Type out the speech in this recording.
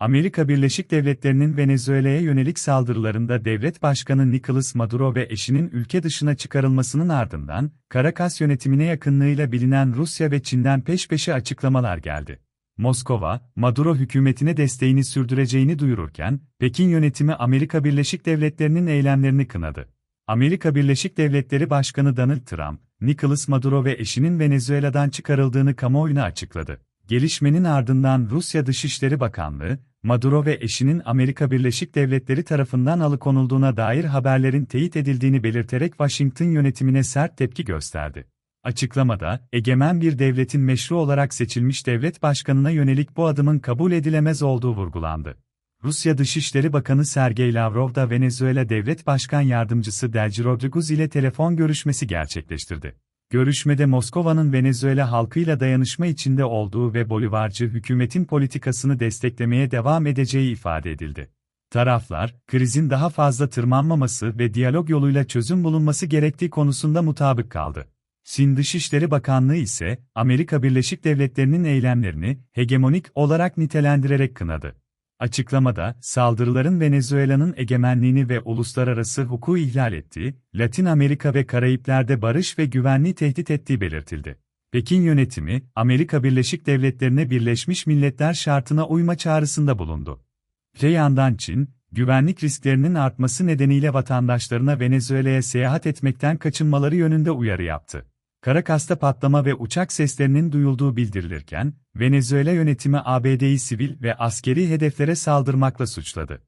Amerika Birleşik Devletleri'nin Venezuela'ya yönelik saldırılarında devlet başkanı Nicolas Maduro ve eşinin ülke dışına çıkarılmasının ardından, Caracas yönetimine yakınlığıyla bilinen Rusya ve Çin'den peş peşe açıklamalar geldi. Moskova, Maduro hükümetine desteğini sürdüreceğini duyururken, Pekin yönetimi Amerika Birleşik Devletleri'nin eylemlerini kınadı. Amerika Birleşik Devletleri Başkanı Donald Trump, Nicolas Maduro ve eşinin Venezuela'dan çıkarıldığını kamuoyuna açıkladı. Gelişmenin ardından Rusya Dışişleri Bakanlığı, Maduro ve eşinin Amerika Birleşik Devletleri tarafından alıkonulduğuna dair haberlerin teyit edildiğini belirterek Washington yönetimine sert tepki gösterdi. Açıklamada, egemen bir devletin meşru olarak seçilmiş devlet başkanına yönelik bu adımın kabul edilemez olduğu vurgulandı. Rusya Dışişleri Bakanı Sergey Lavrov da Venezuela Devlet Başkan Yardımcısı Delcy Rodriguez ile telefon görüşmesi gerçekleştirdi. Görüşmede Moskova'nın Venezuela halkıyla dayanışma içinde olduğu ve Bolivarcı hükümetin politikasını desteklemeye devam edeceği ifade edildi. Taraflar, krizin daha fazla tırmanmaması ve diyalog yoluyla çözüm bulunması gerektiği konusunda mutabık kaldı. Çin Dışişleri Bakanlığı ise, Amerika Birleşik Devletleri'nin eylemlerini hegemonik olarak nitelendirerek kınadı. Açıklamada, saldırıların Venezuela'nın egemenliğini ve uluslararası hukuku ihlal ettiği, Latin Amerika ve Karayipler'de barış ve güvenliği tehdit ettiği belirtildi. Pekin yönetimi, Amerika Birleşik Devletleri'ne Birleşmiş Milletler şartına uyma çağrısında bulundu. Öte yandan Çin, güvenlik risklerinin artması nedeniyle vatandaşlarına Venezuela'ya seyahat etmekten kaçınmaları yönünde uyarı yaptı. Caracas'ta patlama ve uçak seslerinin duyulduğu bildirilirken, Venezuela yönetimi ABD'yi sivil ve askeri hedeflere saldırmakla suçladı.